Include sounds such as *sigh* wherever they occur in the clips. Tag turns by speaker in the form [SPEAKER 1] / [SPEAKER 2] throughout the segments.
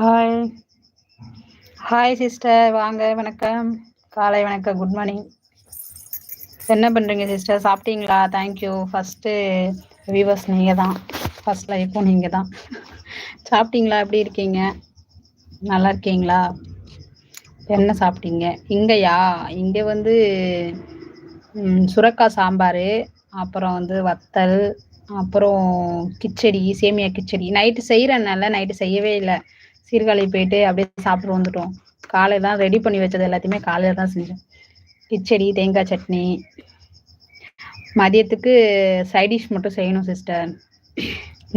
[SPEAKER 1] Hi hi sister வாங்க வணக்கம் காலை வணக்கம் குட் மார்னிங் என்ன பண்ணுறீங்க சிஸ்டர் சாப்பிட்டீங்களா தேங்க்யூ ஃபஸ்ட்டு வியூவர்ஸ் நீங்கள் தான் ஃபஸ்ட் லைஃப்பும் நீங்கள் தான் சாப்பிட்டீங்களா எப்படி இருக்கீங்க நல்லா இருக்கீங்களா என்ன சாப்பிட்டீங்க இங்கேயா இங்கே வந்து சுரக்காய் சாம்பார் அப்புறம் வந்து வத்தல் அப்புறம் கிச்சடி சேமியா கிச்சடி நைட்டு செய்கிறனால நைட்டு செய்யவே இல்லை சீர்காழி போயிட்டு அப்படியே சாப்பிட்டு வந்துட்டோம் காலையில தான் ரெடி பண்ணி வச்சது எல்லாத்தையுமே காலையில தான் செஞ்சோம் கிச்சடி தேங்காய் சட்னி மதியத்துக்கு சைடிஷ் மட்டும் செய்யணும் சிஸ்டர்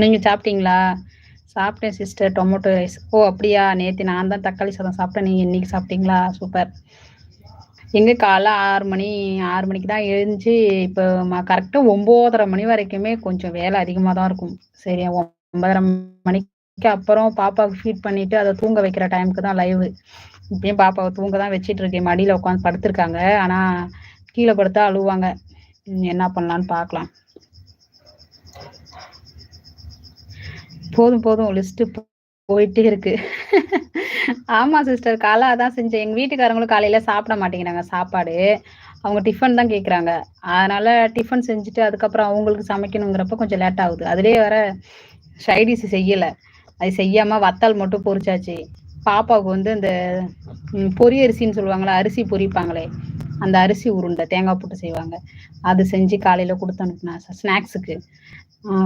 [SPEAKER 1] நீங்க சாப்பிட்டீங்களா சாப்பிட்டேன் சிஸ்டர் டொமேட்டோ ரைஸ் ஓ அப்படியா நேற்று நான் தான் தக்காளி சாதம் சாப்பிட்டேன் நீங்கள் இன்னைக்கு சாப்பிட்டீங்களா சூப்பர் எங்கே காலைல ஆறு மணி ஆறு மணிக்கு தான் எழுந்துச்சு இப்போ கரெக்டாக ஒம்போதரை மணி வரைக்குமே கொஞ்சம் வேலை அதிகமாக தான் இருக்கும் சரியா ஒன்பதரை மணிக்கு அப்புறம் பாப்பாவுக்கு ஃபீட் பண்ணிட்டு அதை தூங்க வைக்கிற டைமுக்கு தான் லைவ் இப்பயும் பாப்பாவை தூங்க தான் வச்சிட்டு இருக்கேன் மடியில உட்காந்து படுத்திருக்காங்க ஆனா கீழே படுத்தா அழுவாங்க என்ன பண்ணலான்னு பாக்கலாம் போதும் போதும் லிஸ்ட் போயிட்டே இருக்கு ஆமா சிஸ்டர் காலை அதான் செஞ்சேன் எங்க வீட்டுக்காரங்களும் காலையில சாப்பிட மாட்டேங்கிறாங்க சாப்பாடு அவங்க டிஃபன் தான் கேக்குறாங்க அதனால டிஃபன் செஞ்சுட்டு அதுக்கப்புறம் அவங்களுக்கு சமைக்கணுங்கிறப்ப கொஞ்சம் லேட் ஆகுது அதுலேயே வர சைடிஸ் செய்யல அது செய்யாமல் வத்தால் மட்டும் பொரிச்சாச்சு பாப்பாவுக்கு வந்து அந்த பொரி அரிசின்னு சொல்லுவாங்களே அரிசி பொரிப்பாங்களே அந்த அரிசி உருண்டை தேங்காய் போட்டு செய்வாங்க அது செஞ்சு காலையில் கொடுத்து அனுப்புனா ஸ்நாக்ஸுக்கு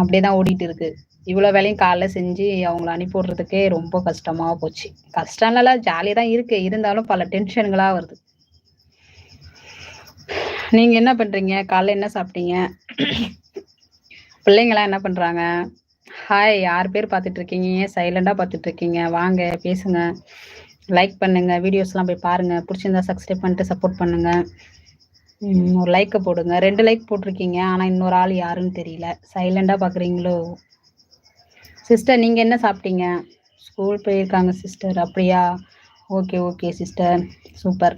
[SPEAKER 1] அப்படியே தான் ஓடிட்டு இருக்கு இவ்வளோ வேலையும் காலைல செஞ்சு அவங்கள அனுப்பி ரொம்ப கஷ்டமா போச்சு கஷ்டம்லாம் ஜாலியாக தான் இருக்கு இருந்தாலும் பல டென்ஷன்களாக வருது நீங்கள் என்ன பண்ணுறீங்க காலைல என்ன சாப்பிட்டீங்க பிள்ளைங்களாம் என்ன பண்ணுறாங்க ஹாய் யார் பேர் பார்த்துட்டு இருக்கீங்க ஏன் சைலண்டாக பார்த்துட்டு இருக்கீங்க வாங்க பேசுங்க லைக் பண்ணுங்க வீடியோஸ்லாம் போய் பாருங்க பிடிச்சிருந்தா சப்ஸ்கிரைப் பண்ணிட்டு சப்போர்ட் பண்ணுங்க ஒரு லைக்கை போடுங்க ரெண்டு லைக் போட்டிருக்கீங்க ஆனால் இன்னொரு ஆள் யாருன்னு தெரியல சைலண்டாக பார்க்குறீங்களோ சிஸ்டர் நீங்கள் என்ன சாப்பிட்டீங்க ஸ்கூல் போயிருக்காங்க சிஸ்டர் அப்படியா ஓகே ஓகே சிஸ்டர் சூப்பர்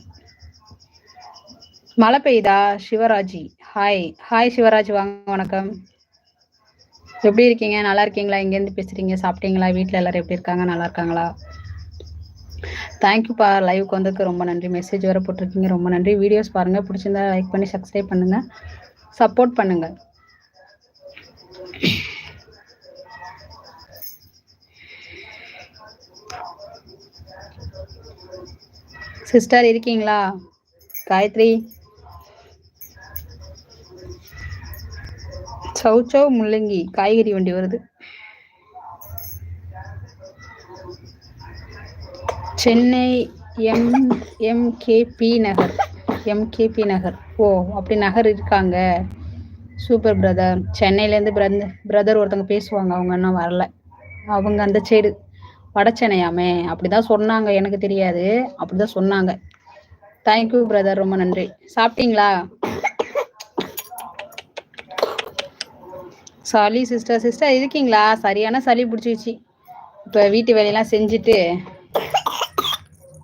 [SPEAKER 1] மழை பெய்யுதா சிவராஜி ஹாய் ஹாய் சிவராஜ் வாங்க வணக்கம் எப்படி இருக்கீங்க நல்லா இருக்கீங்களா இங்கேருந்து பேசுகிறீங்க சாப்பிட்டீங்களா வீட்டில் எல்லோரும் எப்படி இருக்காங்க நல்லா இருக்காங்களா தேங்க்யூப்பா லைவுக்கு வந்ததுக்கு ரொம்ப நன்றி மெசேஜ் வர போட்டிருக்கீங்க ரொம்ப நன்றி வீடியோஸ் பாருங்கள் பிடிச்சிருந்தா லைக் பண்ணி சப்ஸ்கிரைப் பண்ணுங்கள் சப்போர்ட் பண்ணுங்கள் சிஸ்டர் இருக்கீங்களா காயத்ரி சௌ சௌ முள்ளங்கி காய்கறி வண்டி வருது Chennai M MKP Nagar MKP Nagar ஓ அப்படி நகர் இருக்காங்க சூப்பர் பிரதர் சென்னையிலேருந்து பிரதர் பிரதர் ஒருத்தவங்க பேசுவாங்க அவங்க இன்னும் வரல அவங்க அந்த சைடு வட சென்னையாமே அப்படிதான் சொன்னாங்க எனக்கு தெரியாது அப்படிதான் சொன்னாங்க தேங்க்யூ பிரதர் ரொம்ப நன்றி சாப்பிட்டீங்களா சாலி சிஸ்டர் சிஸ்டர் இருக்கீங்களா சரியான சளி பிடிச்சிச்சு இப்போ வீட்டு வேலையெல்லாம் செஞ்சுட்டு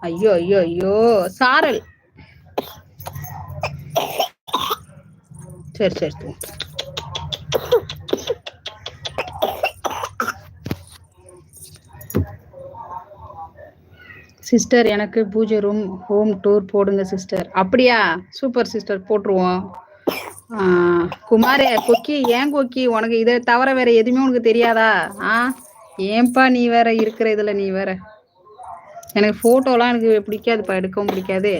[SPEAKER 1] ஐயோ ஐயோ ஐயோ சாரல் சரி சரி சரி சிஸ்டர் எனக்கு பூஜை ரூம் ஹோம் டூர் போடுங்க சிஸ்டர் அப்படியா சூப்பர் சிஸ்டர் போட்டுருவோம் குமாரே கொக்கி ஏன் கொக்கி உனக்கு இதை தவிர வேற எதுவுமே உனக்கு தெரியாதா ஆ ஏன்பா நீ வேற இருக்கிற இதுல நீ வேற எனக்கு போட்டோலாம் எனக்கு பிடிக்காதுப்பா எடுக்கவும் பிடிக்காது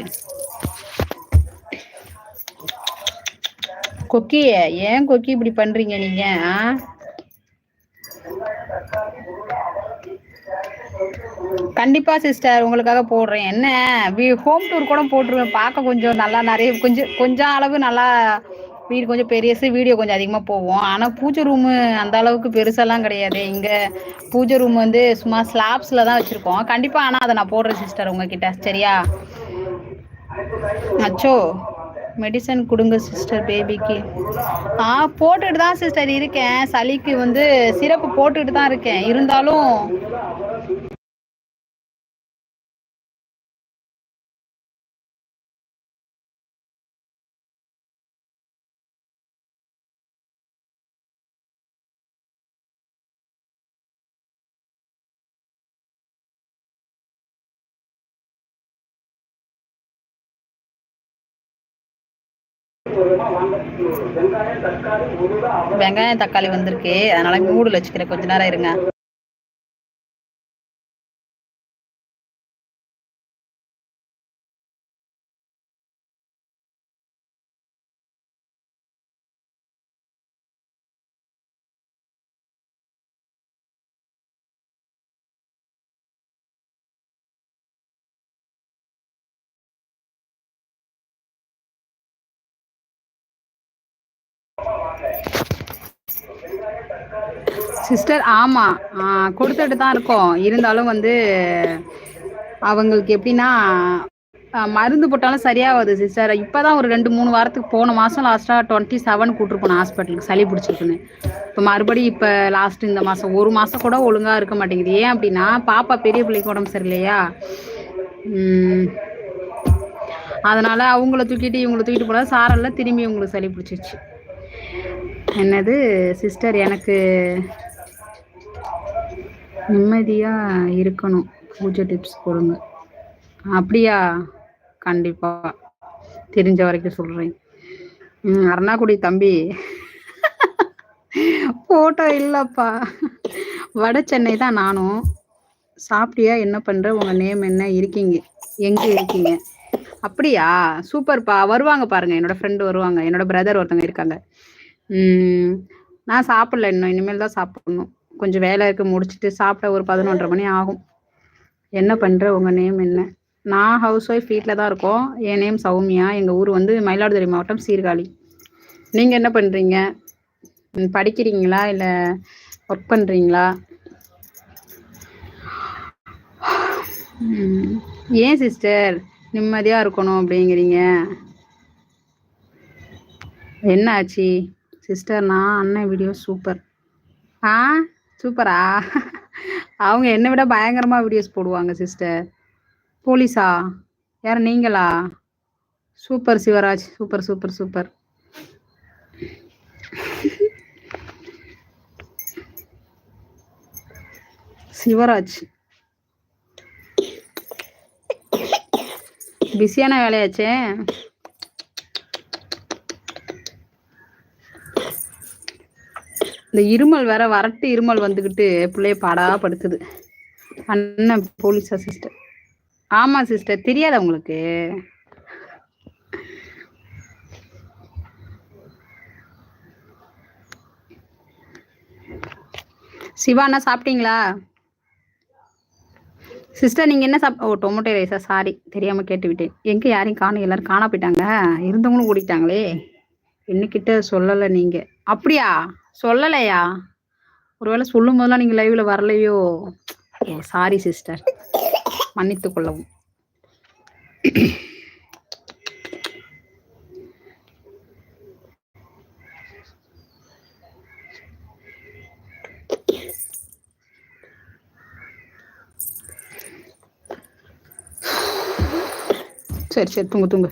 [SPEAKER 1] கொக்கிய ஏன் கொக்கி இப்படி பண்றீங்க நீங்க ஆ கண்டிப்பா சிஸ்டர் உங்களுக்காக போடுறேன் என்ன ஹோம் டூர் கூட போட்டுருவேன் பார்க்க கொஞ்சம் நல்லா நிறைய கொஞ்சம் கொஞ்சம் அளவு நல்லா வீடு கொஞ்சம் பெரிய வீடியோ கொஞ்சம் அதிகமாக போவோம் ஆனால் பூஜை ரூமு அந்த அளவுக்கு பெருசெல்லாம் கிடையாது இங்கே பூஜை ரூம் வந்து சும்மா ஸ்லாப்ஸில் தான் வச்சுருக்கோம் கண்டிப்பாக ஆனால் அதை நான் போடுற சிஸ்டர் உங்ககிட்ட சரியா அச்சோ மெடிசன் கொடுங்க சிஸ்டர் பேபிக்கு ஆ போட்டுட்டு தான் சிஸ்டர் இருக்கேன் சளிக்கு வந்து சிரப்பு போட்டுட்டு தான் இருக்கேன் இருந்தாலும் வெங்காயம் தக்காளி வந்திருக்கு அதனால மூடு வச்சுக்கிறேன் கொஞ்ச நேரம் இருங்க சிஸ்டர் ஆமாம் கொடுத்துட்டு தான் இருக்கோம் இருந்தாலும் வந்து அவங்களுக்கு எப்படின்னா மருந்து போட்டாலும் சரியாகாது சிஸ்டர் இப்போ தான் ஒரு ரெண்டு மூணு வாரத்துக்கு போன மாதம் லாஸ்ட்டாக டுவெண்ட்டி செவன் கூட்டிருப்போம் ஹாஸ்பிட்டலுக்கு சளி பிடிச்சிருக்குன்னு இப்போ மறுபடியும் இப்போ லாஸ்ட் இந்த மாதம் ஒரு மாதம் கூட ஒழுங்காக இருக்க மாட்டேங்குது ஏன் அப்படின்னா பாப்பா பெரிய பிள்ளைக்கு உடம்பு சரியில்லையா அதனால் அவங்கள தூக்கிட்டு இவங்கள தூக்கிட்டு போனால் சாரெல்லாம் திரும்பி உங்களுக்கு சளி பிடிச்சிருச்சு என்னது சிஸ்டர் எனக்கு நிம்மதியாக இருக்கணும் பூஜை டிப்ஸ் கொடுங்க அப்படியா கண்டிப்பாக தெரிஞ்ச வரைக்கும் சொல்கிறேன் அருணாக்குடி தம்பி ஃபோட்டோ இல்லைப்பா வட சென்னை தான் நானும் சாப்பிட்டியா என்ன பண்ணுற உங்கள் நேம் என்ன இருக்கீங்க எங்கே இருக்கீங்க அப்படியா சூப்பர்ப்பா வருவாங்க பாருங்க என்னோட ஃப்ரெண்டு வருவாங்க என்னோட பிரதர் ஒருத்தவங்க இருக்காங்க நான் சாப்பிடல இன்னும் இனிமேல் தான் சாப்பிடணும் கொஞ்சம் வேலை இருக்கு முடிச்சுட்டு சாப்பிட ஒரு பதினொன்றரை மணி ஆகும் என்ன பண்ணுற உங்கள் நேம் என்ன நான் ஹவுஸ் ஒய்ஃப் வீட்டில் தான் இருக்கோம் என் நேம் சௌமியா எங்கள் ஊர் வந்து மயிலாடுதுறை மாவட்டம் சீர்காழி நீங்கள் என்ன பண்ணுறீங்க படிக்கிறீங்களா இல்லை ஒர்க் பண்ணுறீங்களா ஏன் சிஸ்டர் நிம்மதியாக இருக்கணும் அப்படிங்கிறீங்க என்ன ஆச்சு சிஸ்டர் நான் அண்ணன் வீடியோ சூப்பர் ஆ சூப்பரா அவங்க என்னை விட பயங்கரமாக வீடியோஸ் போடுவாங்க சிஸ்டர் போலீஸா யார் நீங்களா super Sivaraj super super super Sivaraj பிஸியான வேலையாச்சே இந்த இருமல் வேற வரட்டு இருமல் வந்துக்கிட்டு பிள்ளைய பாடா படுத்துது அண்ணன் போலீஸா சிஸ்டர் ஆமா சிஸ்டர் தெரியாத உங்களுக்கு சிவா என்ன சாப்பிட்டீங்களா சிஸ்டர் நீங்கள் என்ன சாப் ஓ டொமேட்டோ ரைஸா சாரி தெரியாமல் கேட்டுவிட்டேன் எங்கே யாரையும் காணும் எல்லாரும் காணா போயிட்டாங்க இருந்தவங்களும் என்ன கிட்ட சொல்லலை நீங்கள் அப்படியா சொல்லலையா ஒருவேளை சொல்லும் போதெல்லாம் நீங்க லைவ்ல வரலையோ சாரி சிஸ்டர் மன்னித்து கொள்ளவும் சரி சரி தூங்கு தூங்கு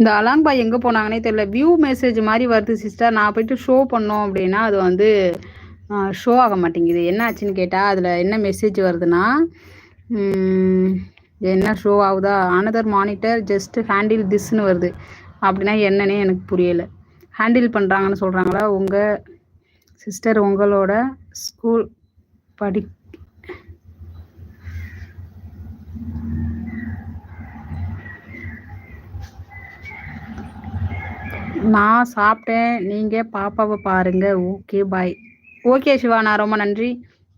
[SPEAKER 1] இந்த பாய் எங்கே போனாங்கன்னே தெரியல வியூ மெசேஜ் மாதிரி வருது சிஸ்டர் நான் போயிட்டு ஷோ பண்ணோம் அப்படின்னா அது வந்து ஷோ ஆக மாட்டேங்குது என்ன ஆச்சுன்னு கேட்டால் அதில் என்ன மெசேஜ் வருதுன்னா என்ன ஷோ ஆகுதா அனதர் மானிட்டர் ஜஸ்ட் ஹேண்டில் திஸ்ன்னு வருது அப்படின்னா என்னன்னே எனக்கு புரியலை ஹேண்டில் பண்ணுறாங்கன்னு சொல்கிறாங்களா உங்கள் சிஸ்டர் உங்களோட ஸ்கூல் படி நான் சாப்பிட்டேன் நீங்கள் பாப்பாவை பாருங்கள் ஓகே பாய் ஓகே சிவா நான் ரொம்ப நன்றி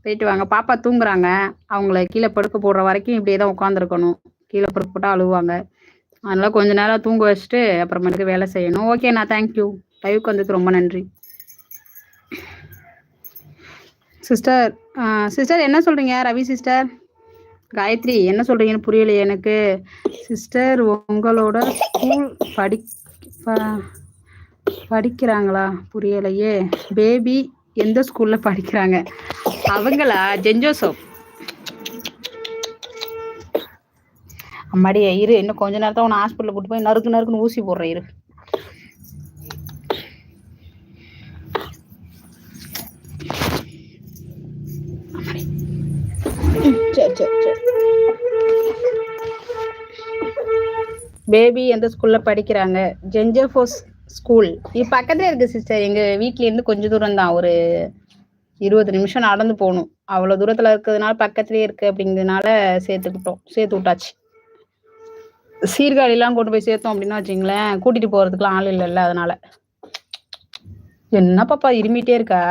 [SPEAKER 1] போயிட்டு வாங்க பாப்பா தூங்குறாங்க அவங்கள கீழே படுக்க போடுற வரைக்கும் இப்படியே தான் உட்காந்துருக்கணும் கீழே படுக்க போட்டால் அழுவாங்க அதனால கொஞ்ச நேரம் தூங்க வச்சுட்டு அப்புறமேட்டுக்கு வேலை செய்யணும் ஓகே நான் தேங்க்யூ லைவுக்கு வந்ததுக்கு ரொம்ப நன்றி சிஸ்டர் சிஸ்டர் என்ன சொல்றீங்க ரவி சிஸ்டர் காயத்ரி என்ன சொல்றீங்கன்னு புரியல எனக்கு சிஸ்டர் உங்களோட ஸ்கூல் படி படிக்கிறாங்களா புரியலையே பேபி எந்த ஸ்கூல்ல படிக்கிறாங்க அவங்களா ஜென்ஜோசோப் அம்மாடியே இரு இன்னும் கொஞ்ச நேரத்தை உன்னை ஹாஸ்பிட்டலில் கூட்டு போய் நறுக்கு நறுக்குன்னு ஊசி போடுற இரு பேபி எந்த ஸ்கூல்ல படிக்கிறாங்க ஜென்ஜோஃபோஸ் ஸ்கூல் இது பக்கத்துல இருக்கு சிஸ்டர் எங்க வீட்ல இருந்து கொஞ்சம் தூரம் தான் ஒரு இருபது நிமிஷம் நடந்து போகணும் அவ்வளவு தூரத்துல இருக்கிறதுனால பக்கத்துலயே இருக்கு அப்படிங்கிறதுனால சேர்த்துக்கிட்டோம் சேர்த்து விட்டாச்சு சீர்காழி எல்லாம் கொண்டு போய் சேர்த்தோம் அப்படின்னா வச்சுங்களேன் கூட்டிட்டு போறதுக்குலாம் ஆள் இல்லைல்ல அதனால என்ன பாப்பா இருமிட்டே இருக்கா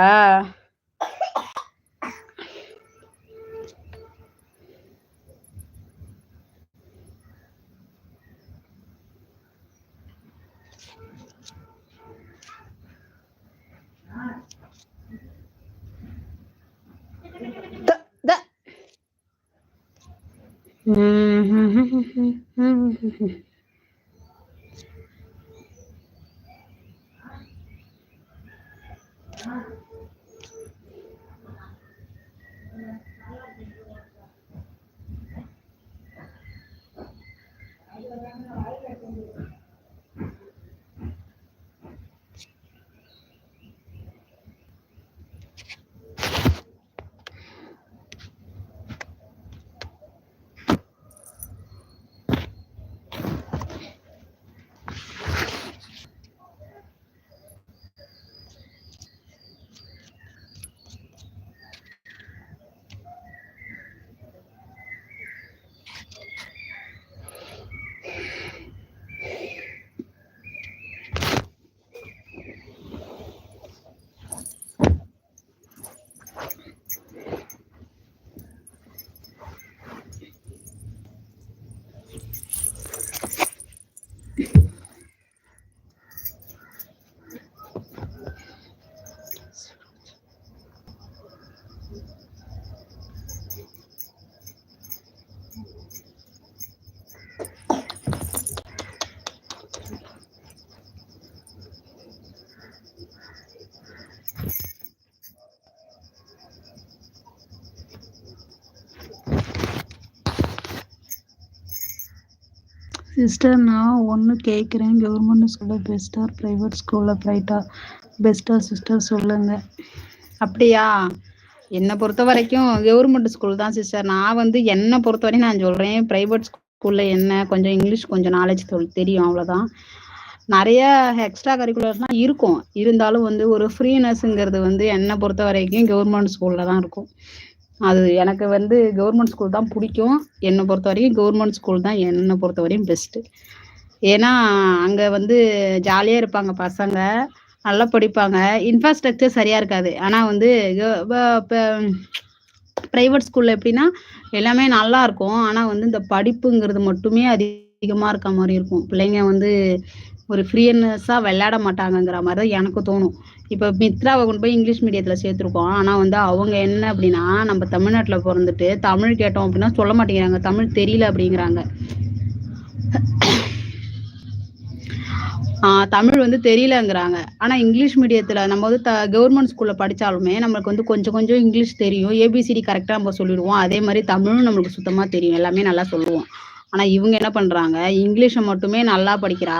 [SPEAKER 1] Mm-hmm. *laughs*
[SPEAKER 2] சிஸ்டர் நான் ஒன்று கேட்குறேன் கவர்மெண்ட் ஸ்கூலில் பெஸ்ட்டாக ப்ரைவேட் ஸ்கூலில் ப்ரைட்டாக பெஸ்ட்டாக சிஸ்டர் சொல்லுங்கள்
[SPEAKER 1] அப்படியா என்னை பொறுத்த வரைக்கும் கவர்மெண்ட் ஸ்கூல் தான் சிஸ்டர் நான் வந்து என்னை பொறுத்த வரைக்கும் நான் சொல்கிறேன் ப்ரைவேட் ஸ்கூலில் என்ன கொஞ்சம் இங்கிலீஷ் கொஞ்சம் நாலேஜ் தெரியும் அவ்வளோதான் நிறைய எக்ஸ்ட்ரா கரிக்குலர்ஸ்லாம் இருக்கும் இருந்தாலும் வந்து ஒரு ஃப்ரீனஸ்ங்கிறது வந்து என்னை பொறுத்த வரைக்கும் கவர்மெண்ட் ஸ்கூலில் தான் இருக்கும் அது எனக்கு வந்து கவர்மெண்ட் ஸ்கூல் தான் பிடிக்கும் என்னை பொறுத்த வரைக்கும் கவர்மெண்ட் ஸ்கூல் தான் என்னை பொறுத்த வரையும் பெஸ்ட்டு ஏன்னா அங்கே வந்து ஜாலியாக இருப்பாங்க பசங்க நல்லா படிப்பாங்க இன்ஃப்ராஸ்ட்ரக்சர் சரியாக இருக்காது ஆனால் வந்து ப்ரைவேட் ஸ்கூலில் எப்படின்னா எல்லாமே நல்லா இருக்கும் ஆனால் வந்து இந்த படிப்புங்கிறது மட்டுமே அதிகமாக இருக்க மாதிரி இருக்கும் பிள்ளைங்க வந்து ஒரு ஃப்ரீனஸ்ஸாக விளையாட மாட்டாங்கங்கிற மாதிரி தான் எனக்கு தோணும் இப்போ மித்ராவை கொண்டு போய் இங்கிலீஷ் மீடியத்தில் சேர்த்துருக்கோம் ஆனால் வந்து அவங்க என்ன அப்படின்னா நம்ம தமிழ்நாட்டில் பிறந்துட்டு தமிழ் கேட்டோம் அப்படின்னா சொல்ல மாட்டேங்கிறாங்க தமிழ் தெரியல அப்படிங்கிறாங்க தமிழ் வந்து தெரியலங்கிறாங்க ஆனால் இங்கிலீஷ் மீடியத்தில் நம்ம வந்து த கவர்மெண்ட் ஸ்கூலில் படித்தாலுமே நம்மளுக்கு வந்து கொஞ்சம் கொஞ்சம் இங்கிலீஷ் தெரியும் ஏபிசிடி கரெக்டாக நம்ம சொல்லிடுவோம் அதே மாதிரி தமிழும் நம்மளுக்கு சுத்தமாக தெரியும் எல்லாமே நல்லா சொல்லுவோம் ஆனால் இவங்க என்ன பண்ணுறாங்க இங்கிலீஷை மட்டுமே நல்லா படிக்கிறா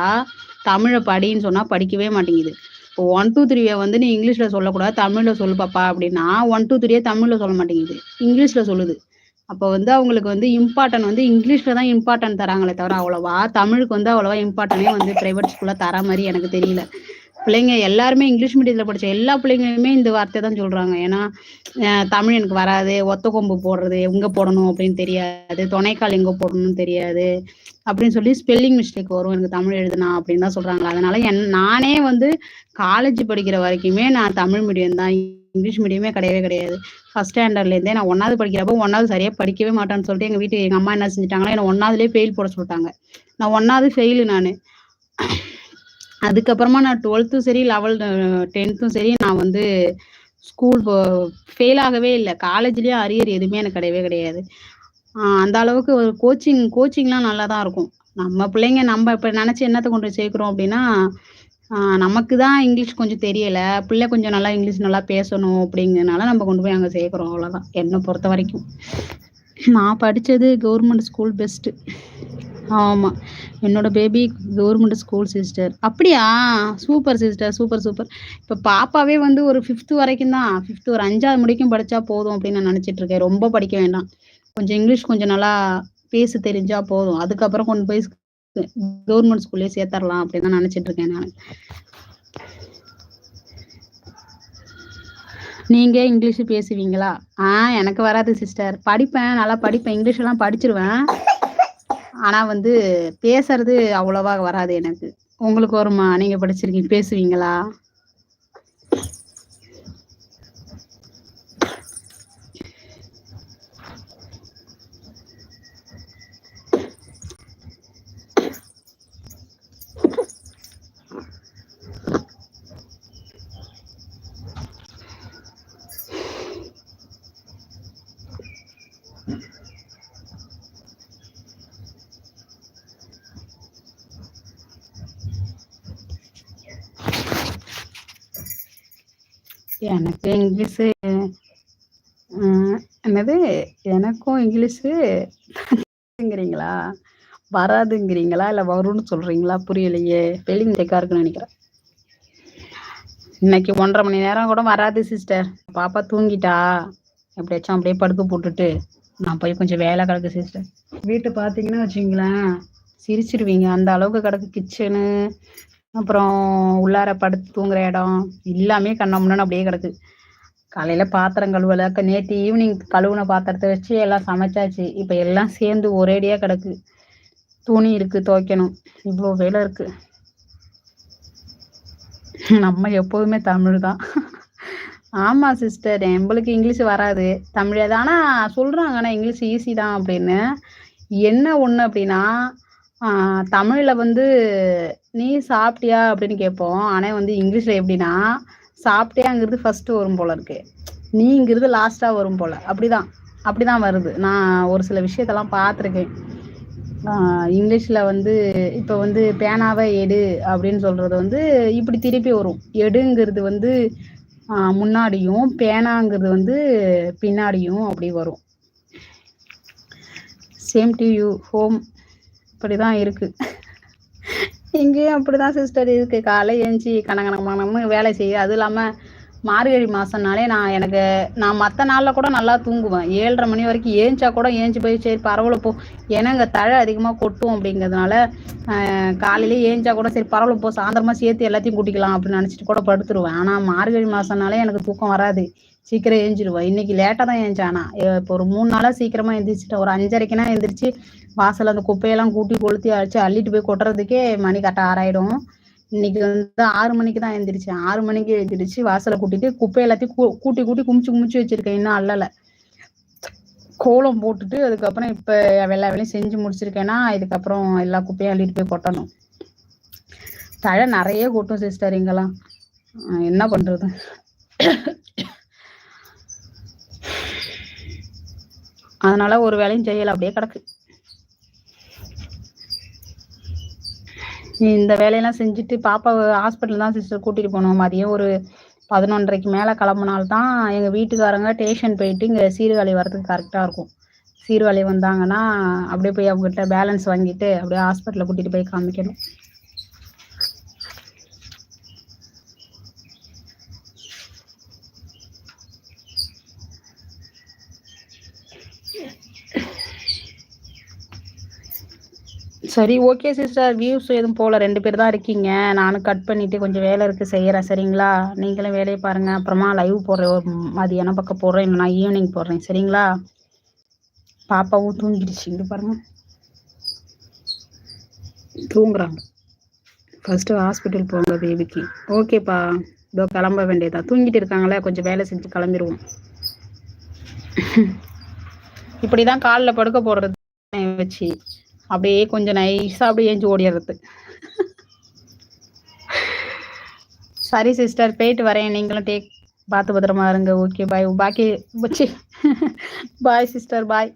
[SPEAKER 1] தமிழை படின்னு சொன்னா படிக்கவே மாட்டேங்குது இப்போ ஒன் டூ த்ரீயை வந்து நீ இங்கிலீஷ்ல சொல்லக்கூடாது தமிழ்ல சொல்லு பாப்பா அப்படின்னா ஒன் டூ த்ரீயே தமிழ்ல சொல்ல மாட்டேங்குது இங்கிலீஷ்ல சொல்லுது அப்போ வந்து அவங்களுக்கு வந்து இம்பார்ட்டன் வந்து இங்கிலீஷ்ல தான் இம்பார்ட்டன் தராங்களே தவிர அவ்வளவா தமிழுக்கு வந்து அவ்வளவா இம்பார்ட்டனே வந்து பிரைவேட் ஸ்கூல்ல தர மாதிரி எனக்கு தெரியல பிள்ளைங்க எல்லாருமே இங்கிலீஷ் மீடியத்தில் படித்த எல்லா பிள்ளைங்களுமே இந்த வார்த்தை தான் சொல்கிறாங்க ஏன்னா தமிழ் எனக்கு வராது ஒத்த கொம்பு போடுறது எங்கே போடணும் அப்படின்னு தெரியாது துணைக்கால் எங்கே போடணும்னு தெரியாது அப்படின்னு சொல்லி ஸ்பெல்லிங் மிஸ்டேக் வரும் எனக்கு தமிழ் எழுதுனா அப்படின்னு தான் சொல்றாங்க அதனால என் நானே வந்து காலேஜ் படிக்கிற வரைக்குமே நான் தமிழ் மீடியம் தான் இங்கிலீஷ் மீடியமே கிடையவே கிடையாது ஃபர்ஸ்ட் ஸ்டாண்டர்ட்லேருந்தே நான் ஒன்றாவது படிக்கிறப்போ ஒன்றாவது சரியாக படிக்கவே மாட்டேன்னு சொல்லிட்டு எங்கள் வீட்டுக்கு எங்கள் அம்மா என்ன செஞ்சுட்டாங்கன்னா என்ன ஒன்றாவதுலேயே ஃபெயில் போட சொல்லிட்டாங்க நான் ஒன்றாவது ஃபெயிலு நான் அதுக்கப்புறமா நான் டுவெல்த்தும் சரி லெவல் டென்த்தும் சரி நான் வந்து ஸ்கூல் ஃபெயில் ஆகவே இல்லை காலேஜ்லேயும் அரியர் எதுவுமே எனக்கு கிடையவே கிடையாது அந்த அளவுக்கு ஒரு கோச்சிங் கோச்சிங்லாம் நல்லா தான் இருக்கும் நம்ம பிள்ளைங்க நம்ம இப்போ நினச்சி என்னத்தை கொண்டு சேர்க்குறோம் அப்படின்னா நமக்கு தான் இங்கிலீஷ் கொஞ்சம் தெரியல பிள்ளை கொஞ்சம் நல்லா இங்கிலீஷ் நல்லா பேசணும் அப்படிங்கிறனால நம்ம கொண்டு போய் அங்கே சேர்க்குறோம் அவ்வளோதான் என்னை பொறுத்த வரைக்கும் நான் படித்தது கவர்மெண்ட் ஸ்கூல் பெஸ்ட்டு ஆமாம் என்னோட பேபி கவர்மெண்ட் ஸ்கூல் சிஸ்டர் அப்படியா சூப்பர் சிஸ்டர் சூப்பர் சூப்பர் இப்போ பாப்பாவே வந்து ஒரு ஃபிஃப்த்து வரைக்கும் தான் ஃபிஃப்த்து ஒரு அஞ்சாவது முடிக்கும் படித்தா போதும் அப்படின்னு நான் நினச்சிட்டு இருக்கேன் ரொம்ப படிக்க வேண்டாம் கொஞ்சம் இங்கிலீஷ் கொஞ்சம் நல்லா பேச தெரிஞ்சா போதும் அதுக்கப்புறம் கொண்டு போய் கவர்மெண்ட் ஸ்கூல்லயே சேர்த்தரலாம் அப்படின்னு தான் நினைச்சிட்டு இருக்கேன் நான் நீங்க இங்கிலீஷ் பேசுவீங்களா ஆ எனக்கு வராது சிஸ்டர் படிப்பேன் நல்லா படிப்பேன் இங்கிலீஷ் எல்லாம் படிச்சிருவேன் ஆனா வந்து பேசுறது அவ்வளவா வராது எனக்கு உங்களுக்கு வருமா நீங்க படிச்சிருக்கீங்க பேசுவீங்களா எனக்கு இங்கிலீஷு என்னது எனக்கும் இங்கிலீஷுங்கிறீங்களா வராதுங்கிறீங்களா இல்லை வரும்னு சொல்கிறீங்களா புரியலையே வெளி மிஸ்டேக்காக இருக்குன்னு நினைக்கிறேன் இன்னைக்கு ஒன்றரை மணி நேரம் கூட வராது சிஸ்டர் பாப்பா தூங்கிட்டா எப்படியாச்சும் அப்படியே படுக்க போட்டுட்டு நான் போய் கொஞ்சம் வேலை கிடக்கு சிஸ்டர் வீட்டு பார்த்தீங்கன்னா வச்சுங்களேன் சிரிச்சிருவீங்க அந்த அளவுக்கு கிடக்கு கிச்சனு அப்புறம் உள்ளார படுத்து தூங்குற இடம் எல்லாமே கண்ண முன்னு அப்படியே கிடக்கு காலையில பாத்திரம் கழுவல நேற்று ஈவினிங் கழுவுன பாத்திரத்தை வச்சு எல்லாம் சமைச்சாச்சு இப்போ எல்லாம் சேர்ந்து ஒரேடியா கிடக்கு துணி இருக்கு துவைக்கணும் இவ்வளோ வேலை இருக்கு நம்ம எப்போதுமே தமிழ் தான் ஆமா சிஸ்டர் எம்பளுக்கு இங்கிலீஷ் வராது தமிழ் ஆனா சொல்றாங்க ஆனா இங்கிலீஷ் ஈஸி தான் அப்படின்னு என்ன ஒண்ணு அப்படின்னா தமிழில் வந்து நீ சாப்பிட்டியா அப்படின்னு கேட்போம் ஆனால் வந்து இங்கிலீஷில் எப்படின்னா சாப்பிட்டியாங்கிறது ஃபர்ஸ்ட் வரும் போல இருக்கு நீங்கிறது லாஸ்ட்டாக வரும் போல அப்படிதான் அப்படிதான் வருது நான் ஒரு சில விஷயத்தெல்லாம் பார்த்துருக்கேன் இங்கிலீஷில் வந்து இப்போ வந்து பேனாவை எடு அப்படின்னு சொல்கிறது வந்து இப்படி திருப்பி வரும் எடுங்கிறது வந்து முன்னாடியும் பேனாங்கிறது வந்து பின்னாடியும் அப்படி வரும் சேம் டு யூ ஹோம் இப்படிதான் இருக்கு இங்கேயும் அப்படிதான் சிஸ்டர் இருக்கு காலை எழுந்துச்சி கணக்கணக்கமாக வேலை செய்யும் அதுவும் இல்லாமல் மார்கழி மாதம்னாலே நான் எனக்கு நான் மற்ற நாளில் கூட நல்லா தூங்குவேன் ஏழரை மணி வரைக்கும் ஏஞ்சா கூட ஏஞ்சி போய் சரி பரவாயில்ல போ ஏன்னா இங்கே தழை அதிகமாக கொட்டும் அப்படிங்கிறதுனால காலையிலே ஏஞ்சா கூட சரி பரவல போ சாயந்தரமாக சேர்த்து எல்லாத்தையும் கூட்டிக்கலாம் அப்படின்னு நினச்சிட்டு கூட படுத்துருவேன் ஆனால் மார்கழி மாதம்னாலே எனக்கு தூக்கம் வராது சீக்கிரம் எழுந்திருவேன் இன்னைக்கு லேட்டாக தான் ஏஞ்சானா இப்போ ஒரு மூணு நாளாக சீக்கிரமாக எழுந்திரிச்சிட்டேன் ஒரு அஞ்சரைக்குனா எந்திரிச்சு வாசல் அந்த குப்பையெல்லாம் கூட்டி கொளுத்தி அழிச்சு அள்ளிட்டு போய் கொட்டுறதுக்கே மணி கரெக்டாக ஆறாயிடும் இன்னைக்கு வந்து ஆறு மணிக்கு தான் எழுந்திரிச்சேன் ஆறு மணிக்கு எழுந்திரிச்சு வாசலை கூட்டிட்டு குப்பை எல்லாத்தையும் கூட்டி கூட்டி குமிச்சு குமிச்சு வச்சிருக்கேன் இன்னும் அல்லல கோலம் போட்டுட்டு அதுக்கப்புறம் இப்ப எல்லா வேலையும் செஞ்சு முடிச்சிருக்கேன்னா இதுக்கப்புறம் எல்லா குப்பையும் அள்ளிட்டு போய் கொட்டணும் தழை நிறைய கொட்டும் சிஸ்டர் இங்கெல்லாம் என்ன பண்றது அதனால ஒரு வேலையும் செய்யல அப்படியே கிடக்கு இந்த வேலையெல்லாம் செஞ்சுட்டு பாப்பாவை ஹாஸ்பிட்டல் தான் சிஸ்டர் கூட்டிட்டு போனோம் மதியம் ஒரு பதினொன்றரைக்கு மேலே கிளம்புனால்தான் எங்கள் வீட்டுக்காரங்க டேஷன் போயிட்டு இங்கே சீர்காழி வரதுக்கு கரெக்டாக இருக்கும் சீர்காழி வந்தாங்கன்னா அப்படியே போய் அவங்ககிட்ட பேலன்ஸ் வாங்கிட்டு அப்படியே ஹாஸ்பிட்டலில் கூட்டிகிட்டு போய் காமிக்கணும் சரி ஓகே சிஸ்டர் வியூஸ் எதுவும் போகல ரெண்டு பேர் தான் இருக்கீங்க நானும் கட் பண்ணிவிட்டு கொஞ்சம் வேலை இருக்குது செய்கிறேன் சரிங்களா நீங்களும் வேலையை பாருங்க அப்புறமா லைவ் போடுறேன் மதியானம் பக்கம் போடுறேன் இல்லை நான் ஈவினிங் போடுறேன் சரிங்களா பாப்பாவும் தூங்கிடுச்சு இங்க பாருங்க தூங்குறாங்க ஃபஸ்ட்டு ஹாஸ்பிட்டல் போங்க பேபிக்கு ஓகேப்பா இதோ கிளம்ப வேண்டியதா தூங்கிட்டு இருக்காங்களே கொஞ்சம் வேலை செஞ்சு கிளம்பிடுவோம் இப்படி தான் காலில் படுக்க போடுறது வச்சு அப்படியே கொஞ்சம் நைஸாக அப்படியே ஏஞ்சி ஓடிடுறது சாரி சிஸ்டர் போயிட்டு வரேன் நீங்களும் டேக் பார்த்து பத்திரமா இருங்க ஓகே பாய் பாக்கி பாய் சிஸ்டர் பாய்